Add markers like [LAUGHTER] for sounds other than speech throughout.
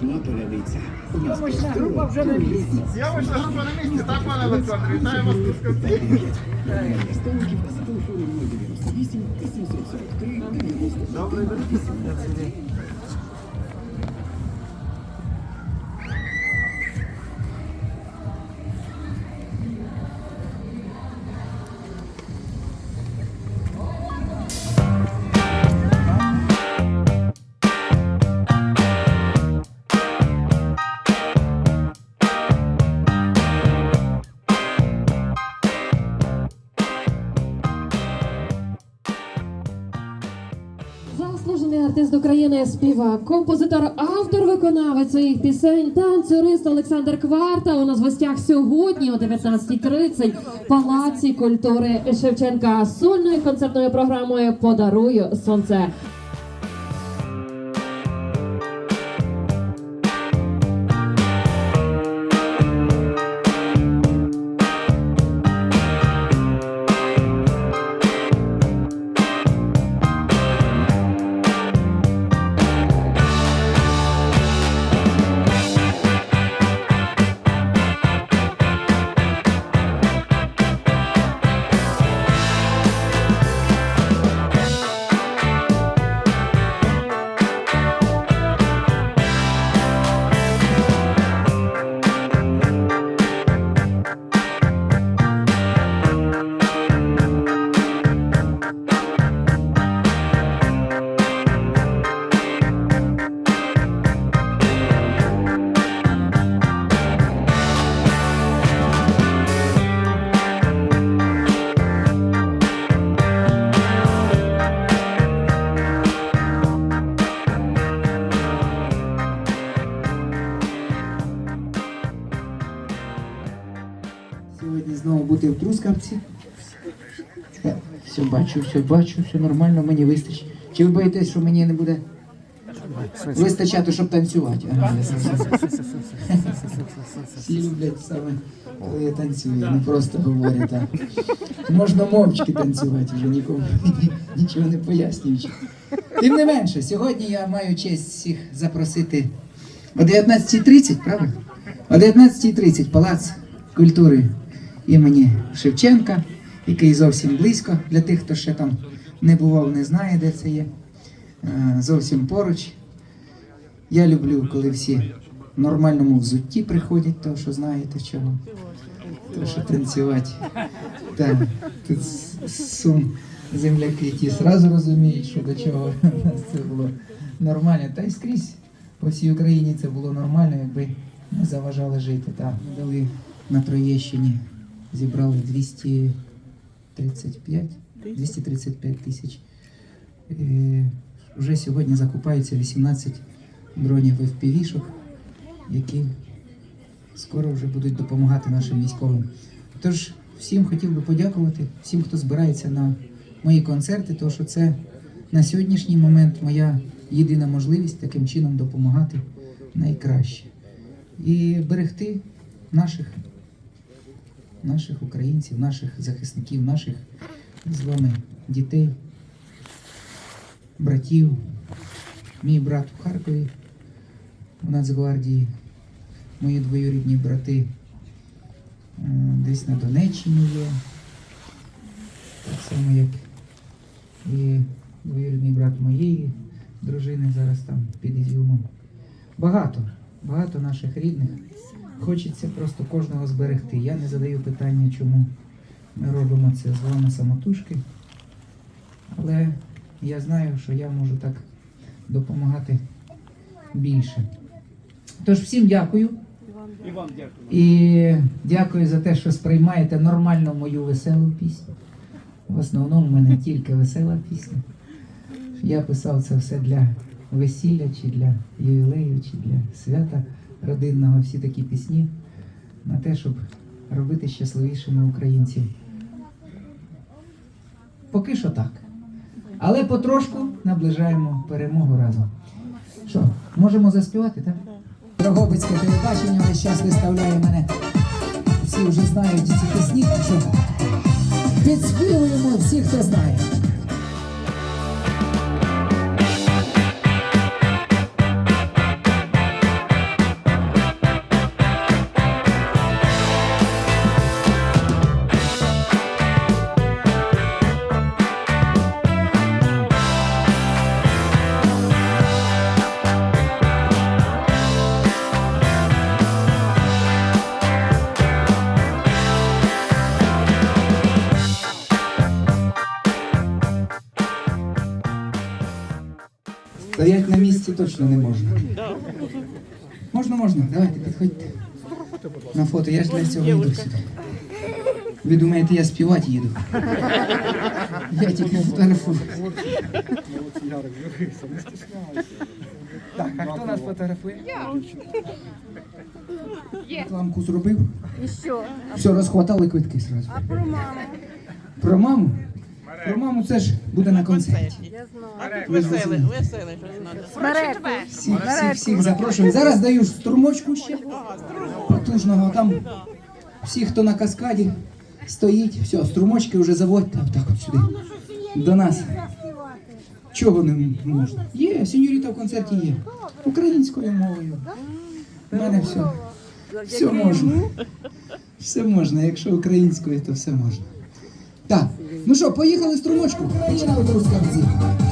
Чому полявиця? У нас Ямочна група вже на місці. Ямочна група на місці, так, пане Олександр, вітаю вас тут Столики на телефоні 098 843 90 98. Заслужений артист України, співак, композитор, автор, виконавець своїх пісень, танцюрист Олександр Кварта. У нас в гостях сьогодні о 19.30 в Палаці культури Шевченка сольною концертною програмою Подарую сонце. Сьогодні знову бути в Трускавці. Все бачу, все бачу, все нормально, мені вистачить. Чи ви боїтесь, що мені не буде вистачати, щоб танцювати? Всі люблять саме, коли я танцюю, не просто говорять. А можна мовчки танцювати, вже нікому [LAUGHS] нічого не пояснюючи. Тим не менше, сьогодні я маю честь всіх запросити о 19.30, правда? О 19.30 Палац культури імені Шевченка, який зовсім близько для тих, хто ще там не бував, не знає, де це є. Е, Зовсім поруч. Я люблю, коли всі в нормальному взутті приходять, тому що знаєте чого. То, що танцювати. Так, тут сум земляки ті зразу розуміють, що до чого нас це було нормально. Та й скрізь по всій Україні це було нормально, якби не заважали жити. Так, дали на Троєщині, зібрали 235, 235 тисяч. Е, Вже сьогодні закупаються 18 дронів FPV-шок, які скоро вже будуть допомагати нашим військовим. Тож всім хотів би подякувати, всім, хто збирається на мої концерти, тому що це на сьогоднішній момент моя єдина можливість таким чином допомагати найкраще. І берегти наших, наших українців, наших захисників, наших з вами дітей, братів. Мій брат в Харкові в Нацгвардії, мої двоюрідні брати е, десь на Донеччині є. Так само, як і двоюрідний брат моєї дружини зараз там під Ізюмом. Багато, багато наших рідних. Хочеться просто кожного зберегти. Я не задаю питання, чому ми робимо це з вами самотужки. Але я знаю, що я можу так допомагати більше. Тож всім дякую. І вам дякую. І дякую за те, що сприймаєте нормально мою веселу пісню. В основному в мене тільки весела пісня. Я писав це все для весілля, чи для ювілею, чи для свята родинного, всі такі пісні на те, щоб робити щасливішими українців. Поки що так. Але потрошку наближаємо перемогу разом. Що, можемо заспівати, так? Дрогобицьке телебачення весь час виставляє мене. Всі вже знають ці пісні, так що підспівуємо всі, хто знає. Точно не можна. Можна, можна. Давайте, підходьте. На фото, я ж для цього йду сюди. Ви думаєте, я співати їду? Я тільки фотографую. Так, а хто нас фотографує? Я. Рекламку зробив? І що? Все, розхватали квитки зразу. А про маму? Про маму? Про маму це ж буде на концерті. Я знаю. Веселий, Веселий, щось Всіх, всіх, всіх запрошую. Зараз даю струмочку ще потужного. Там всі, хто на каскаді стоїть, все, струмочки вже заводьте отак от сюди. До нас. Чого не можна? Є, сеньоріта в концерті є. Українською мовою. У мене все. Все можна. Все можна. Якщо українською, то все можна. Так, ну що, поїхали струмочку. Починали. Дякую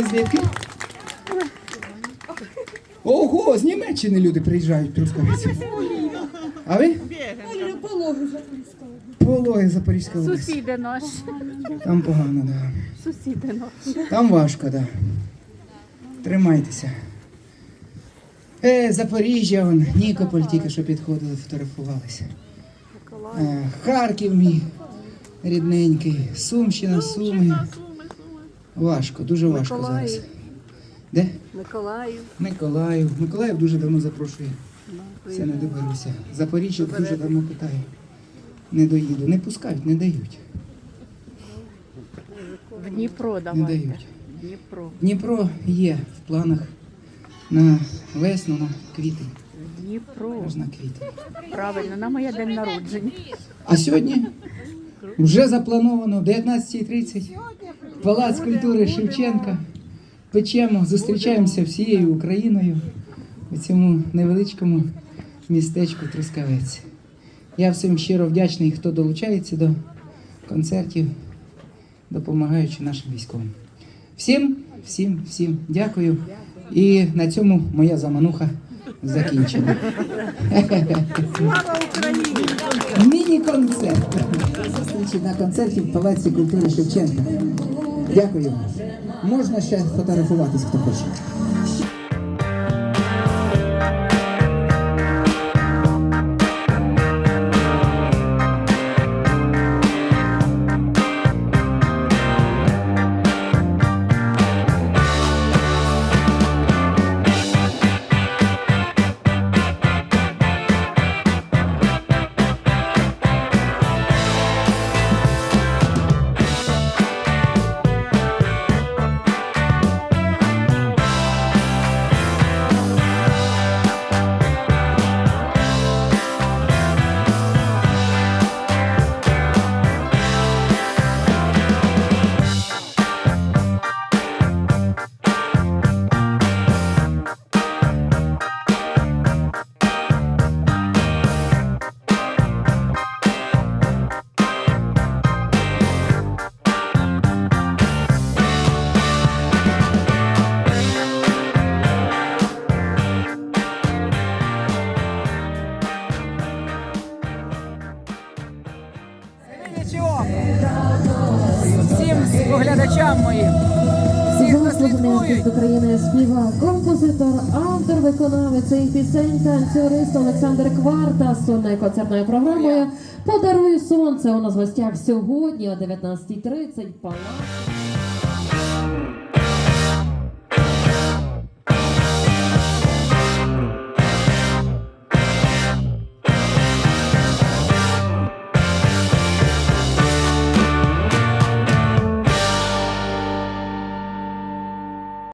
Ви звідки? Ого, з Німеччини люди приїжджають в Трускавець. А ви? Пологи Запорізька область. Сусіди наші. Там погано, да. Сусіди наші. Там важко, да. Тримайтеся. Е, Запоріжжя, вон, Нікополь тільки що підходили, фотографувалися. Е, Харків мій рідненький, Сумщина, Суми. Важко, дуже важко зараз. Миколаїв. Де? Миколаїв. Миколаїв. Миколаїв дуже давно запрошує. Все не доберуся. Запоріжжя дуже давно питає. Не доїду. Не пускають, не дають. В Дніпро Не дають. Дніпро. Дніпро є в планах на весну, на квітень. Дніпро. Аж на квітень. Правильно, на моє день народження. А сьогодні вже заплановано в 19.30 Палац культури Шевченка. Печемо, зустрічаємося всією Україною у цьому невеличкому містечку Трускавець. Я всім щиро вдячний, хто долучається до концертів, допомагаючи нашим військовим. Всім, всім, всім дякую. І на цьому моя замануха закінчена. Міні-концерт. Зустрічі на концерті в Палаці культури Шевченка. Дякую. Можна ще фотографуватись, хто хоче. Всім споглядачам моїм, хто слідкують України співа, композитор, автор, виконавець цих пісень, танцюрист Олександр Кварта з сольною концертною програмою Подарую сонце. У нас в гостях сьогодні о 19.30. Палац.